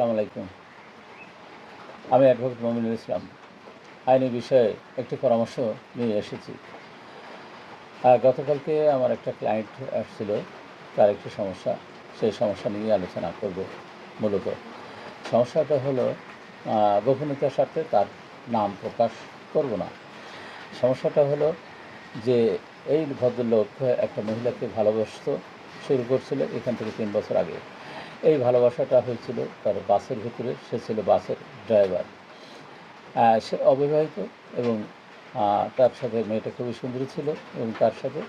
আসসালামু আলাইকুম। আমি অ্যাডভোকেট মমিনুল ইসলাম। আইনি বিষয়ে একটি পরামর্শ নিয়ে এসেছি। গতকালকে আমার একটা ক্লায়েন্ট আসছিল, তার একটি সমস্যা। সেই সমস্যা নিয়ে আলোচনা করব মূলত। সমস্যাটা হলো গোপনীয়তার স্বার্থে তার নাম প্রকাশ করব না। সমস্যাটা হলো যে, এই ভদ্রলোক একটা মহিলাকে ভালোবাসত, শুরু করছিল এখান থেকে তিন বছর আগে। এই ভালোবাসাটা হয়েছিল তার বাসের ভিতরে, সে ছিল বাসের ড্রাইভার। সে অবিবাহিত এবং তার সাথে মেয়েটা খুবই সুন্দরী ছিল এবং তার সাথে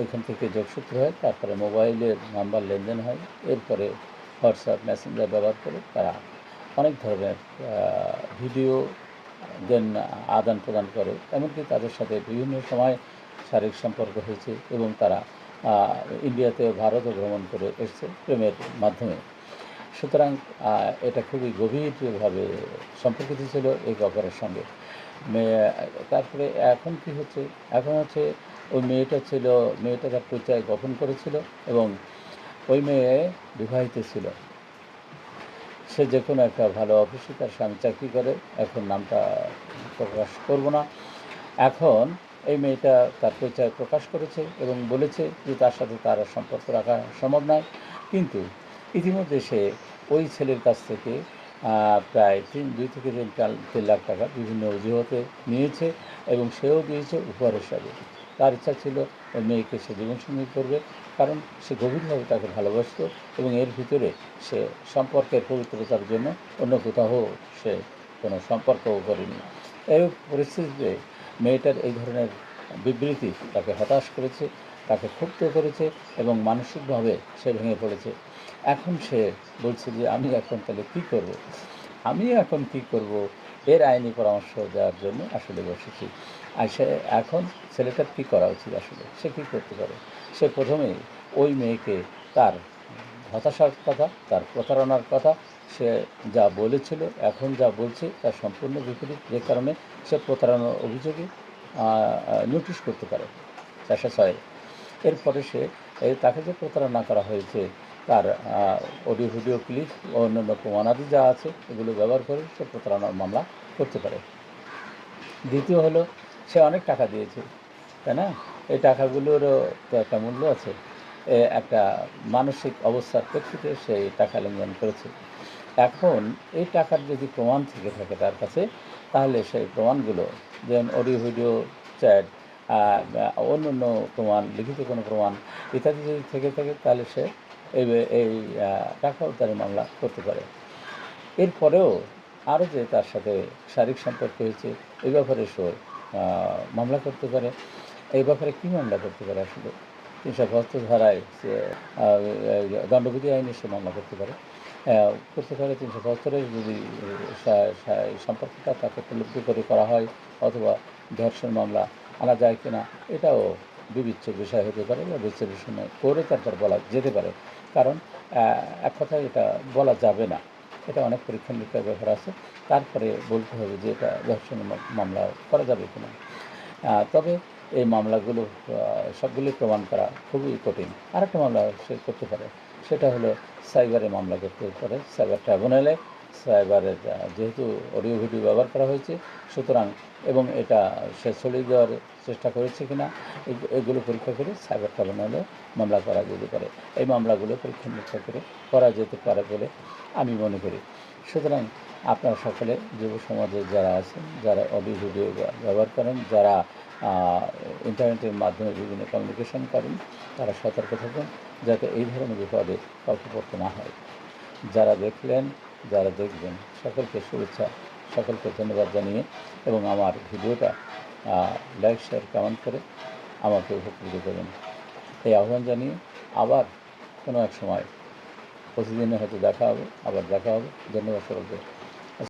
ওইখান থেকে যোগসূত্র হয়, তারপরে মোবাইলের নাম্বার লেনদেন হয়, এরপরে হোয়াটসঅ্যাপ, মেসেঞ্জার ব্যবহার করে তারা অনেক ধরনের ভিডিও দেন আদান প্রদান করে। এমনকি তাদের সাথে বিভিন্ন সময় শারীরিক সম্পর্ক হয়েছে এবং তারা ইন্ডিয়াতে ভারতও ভ্রমণ করে এসছে প্রেমের মাধ্যমে। সুতরাং এটা খুবই গভীরভাবে সম্পর্কিত ছিল এই কাপড়ের সঙ্গে। মেয়ে তারপরে এখন কি হচ্ছে? এখন হচ্ছে ওই মেয়েটা ছিল, মেয়েটা তার পরিচয় গোপন করেছিল এবং ওই মেয়ে বিবাহিত ছিল। সে যে কোনো একটা ভালো অফিসে তার স্বামী চাকরি করে, এখন নামটা প্রকাশ করব না। এখন এই মেয়েটা তার পরিচয় প্রকাশ করেছে এবং বলেছে যে তার সাথে তার আর সম্পর্ক রাখা সম্ভব নয়। কিন্তু ইতিমধ্যে সে ওই ছেলের কাছ থেকে প্রায় তিন, দুই থেকে তিন তিন লাখ টাকা বিভিন্ন অজুহাতে নিয়েছে এবং সেও দিয়েছে উপহার হিসাবে তার ইচ্ছা ছিল ওই মেয়েকে সে জীবনসঙ্গী করবে কারণ সে গভীরভাবে তাকে ভালোবাসত এবং এর ভিতরে সে সম্পর্কের পবিত্রতার জন্য অন্য কোথাও সে কোনো সম্পর্কও করেনি এই পরিস্থিতিতে মেয়েটার এই ধরনের বিবৃতি তাকে হতাশ করেছে, তাকে ক্ষুব্ধ করেছে এবং মানসিকভাবে সে ভেঙে পড়েছে। এখন সে বলছে যে, আমি এখন তাহলে কী করব। আমি এখন কি করব? এর আইনি পরামর্শ দেওয়ার জন্য আসলে বসেছি। আর সে এখন ছেলেটার কী করা উচিত আসলে? সে কী করতে পারে? সে প্রথমে ওই মেয়েকে তার হতাশার কথা, তার প্রতারণার কথা সে যা বলেছিল, এখন যা বলছে তার সম্পূর্ণ বিপরীত। যে কারণে সে প্রতারণার অভিযোগে নোটিশ করতে পারে চারশো ছয়। এরপরে সে তাকে যে প্রতারণা করা হয়েছে, তার অডিও, ভিডিও, ক্লিপ ও অন্যান্য প্রমাণাদি যা আছে, এগুলো ব্যবহার করে সে প্রতারণার মামলা করতে পারে। দ্বিতীয় হলো, সে অনেক টাকা দিয়েছে, তাই না? এই টাকাগুলোরও তো একটা মূল্য আছে। একটা মানসিক অবস্থার প্রেক্ষিতে সে টাকা লেনদেন করেছে। এখন এই টাকার যদি প্রমাণ থেকে থাকে তার কাছে, তাহলে সেই প্রমাণগুলো, যেমন অডিও ভিডিও চ্যাট অন্য অন্য প্রমাণ, লিখিত কোনো প্রমাণ ইত্যাদি যদি থেকে থাকে, তাহলে সে এই এই টাকা উদ্ধারের মামলা করতে পারে। এরপরেও আরও যে তার সাথে শারীরিক সম্পর্ক হয়েছে এই ব্যাপারে সে মামলা করতে পারে। এই ব্যাপারে কী মামলা করতে পারে আসলে? তিনশো বাহাত্তর ধারায় দণ্ডবিধি আইনে সে মামলা করতে পারে। করতে পারে তিনশো বাহাত্তরের যদি সম্পর্কটা তাকে উপলব্ধি করে করা হয় অথবা ধর্ষণ মামলা আনা যায় কিনা, এটাও বিবেচ্য বিষয় হতে পারে বা বিশ্লেষণ করে তারপর বলা যেতে পারে। কারণ এক কথায় এটা বলা যাবে না। এটা অনেক পরীক্ষা নিরীক্ষার ব্যাপার আছে। তারপরে বলতে হবে যে এটা ধর্ষণ মামলা করা যাবে কিনা। তবে এই মামলাগুলো সবগুলি প্রমাণ করা খুবই কঠিন। আরেকটা মামলা সে করতে পারে। সেটা হলো সাইবারে মামলা করতে পারে সাইবার ট্রাইব্যুনালে সাইবারের যেহেতু অডিও ভিডিও ব্যবহার করা হয়েছে, সুতরাং এবং এটা সে ছড়িয়ে দেওয়ার চেষ্টা করেছে কিনা, এগ- এগুলো পরীক্ষা করে সাইবার ট্রাইব্যুনালে মামলা করা যেতে পারে। এই মামলাগুলো পরীক্ষা নিরীক্ষা করে করা যেতে পারে বলে আমি মনে করি। সুতরাং আপনারা সকলে যুব সমাজে যারা আছেন, যারা অডিও ভিডিও ব্যবহার করেন, যারা ইন্টারনেটের মাধ্যমে বিভিন্ন কমিউনিকেশন করেন, তারা সতর্ক থাকুন যাতে এই ধরনের বিপদে কাউকে না হয়। যারা দেখলেন, যারা দেখবেন, সকলকে শুভেচ্ছা, সকলকে ধন্যবাদ জানিয়ে এবং আমার ভিডিওটা লাইক শেয়ার কমেন্ট করে আমাকে উপকৃত করবেন এই আহ্বান জানিয়ে আবার কোনো এক সময় প্রতিদিনে হয়তো দেখা হবে আবার দেখা হবে। ধন্যবাদ সকলকে।